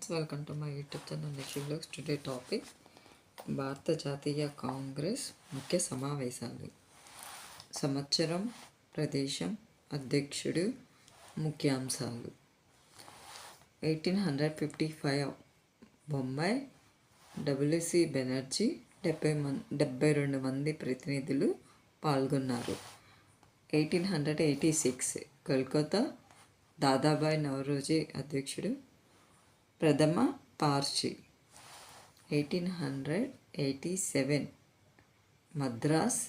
Friends welcome to my YouTube channel next blogs today topic భారత జాతీయ కాంగ్రెస్ ముఖ్య సమావేశాలు సంవత్సరం ప్రదేశం అధ్యక్షుడు ముఖ్యాంశాలు eighteen hundred fifty five Bombay W C Banerjee డెబ్బై మంది డెబ్బై రెండు మంది ప్రతినిధులు పాల్గొన్నారు. Eighteen hundred eighty six Kolkata Dadabhai Naoroji అధ్యక్షుడు ప్రథమ Parsi. Eighteen hundred eighty seven. Madras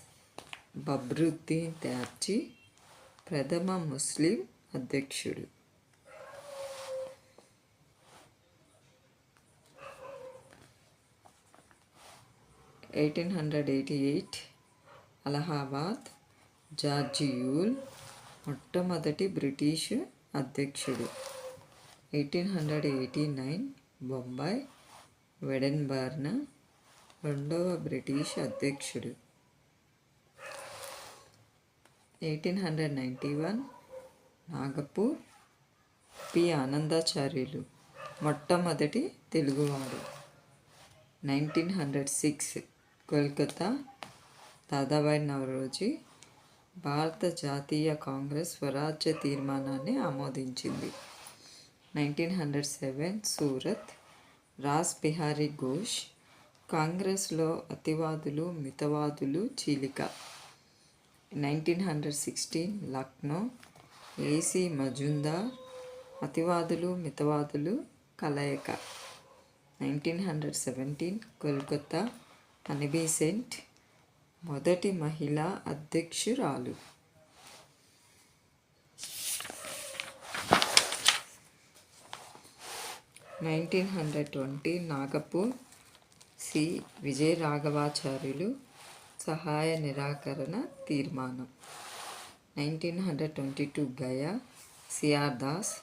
Badruddin Tyabji ప్రథమ ముస్లిం అధ్యక్షుడు. Eighteen hundred eighty eight. Allahabad George Yule మొట్టమొదటి బ్రిటిష్ అధ్యక్షుడు. Eighteen hundred eighty nine Bombay Wedderburn రెండవ బ్రిటిష్ అధ్యక్షుడు. Eighteen hundred ninety one Nagpur P. Anandacharyulu మొట్టమొదటి తెలుగువాడు. Nineteen hundred six Kolkata Dadabhai Naoroji భారత జాతీయ కాంగ్రెస్ స్వరాజ్య తీర్మానాన్ని ఆమోదించింది. Nineteen hundred seven Surat Rash Behari Ghosh కాంగ్రెస్లో అతివాదులు మితవాదులు చీలిక. Nineteen hundred sixteen Lucknow A C Majumdar అతివాదులు మితవాదులు కలయిక. Nineteen hundred seventeen Kolkata Annie Besant మొదటి మహిళా అధ్యక్షురాలు. Nineteen hundred twenty Nagpur C. Vijaya Raghavacharyulu సహాయ నిరాకరణ తీర్మానం. Nineteen hundred twenty two Gaya C R Das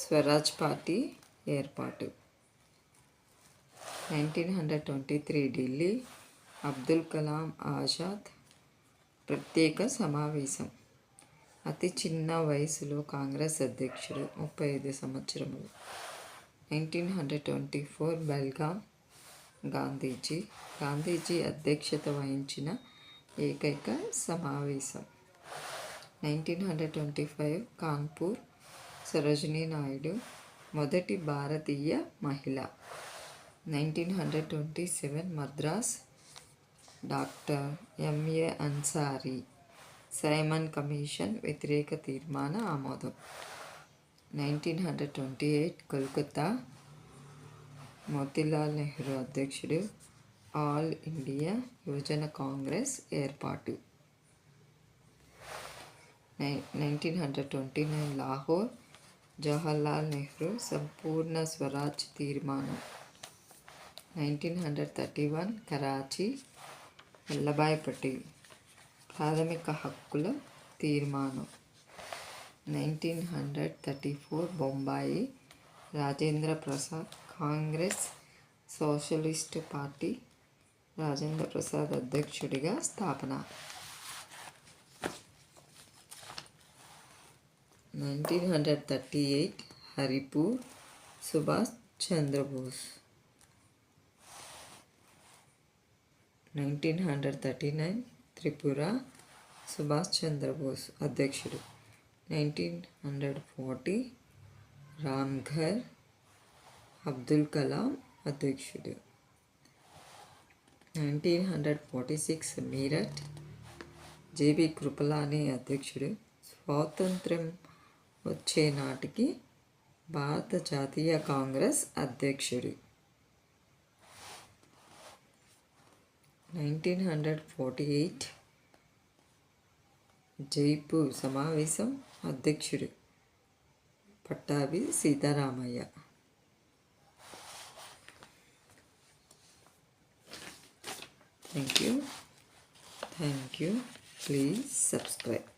Swaraj party ఏర్పాటు. Nineteen hundred twenty three Delhi Abdul Kalam Azad ప్రత్యేక సమావేశం. అతి చిన్న వయసులో కాంగ్రెస్ అధ్యక్షుడు ముప్పై ఐదు సంవత్సరములు. Nineteen hundred twenty four Belgaum Gandhiji Gandhiji అధ్యక్షత వహించిన ఏకైక సమావేశం. Nineteen hundred twenty five Kanpur Sarojini Naidu మొదటి భారతీయ మహిళ. Nineteen hundred twenty seven Madras doctor M A Ansari Simon commission వ్యతిరేక తీర్మాన ఆమోదం. Nineteen hundred twenty eight Kolkata Motilal Nehru అధ్యక్షుడు ఆల్ ఇండియా యువజన కాంగ్రెస్ ఏర్పాటు. Nineteen hundred twenty nine Lahore Jawaharlal Nehru సంపూర్ణ స్వరాజ్ తీర్మానం. Nineteen hundred thirty one Karachi Vallabhbhai Patel ప్రాథమిక హక్కుల తీర్మానం. Nineteen hundred thirty four Bombay Rajendra Prasad Congress socialist party Rajendra Prasad అధ్యక్షుడిగా స్థాపన. Nineteen hundred thirty eight Haripur Subhash Chandra Bose. Nineteen hundred thirty nine Tripura Subhash Chandra Bose అధ్యక్షుడు. Nineteen hundred forty Ramgarh Abdul Kalam అధ్యక్షుడు nineteen hundred forty six Meerut J B Kripalani అధ్యక్షుడు స్వాతంత్ర్యం వచ్చే నాటికి భారత జాతీయ కాంగ్రెస్ అధ్యక్షుడు nineteen hundred forty eight Jaipur సమావేశం అధ్యక్షుడు Pattabhi Sitaramayya. Thank you thank you please subscribe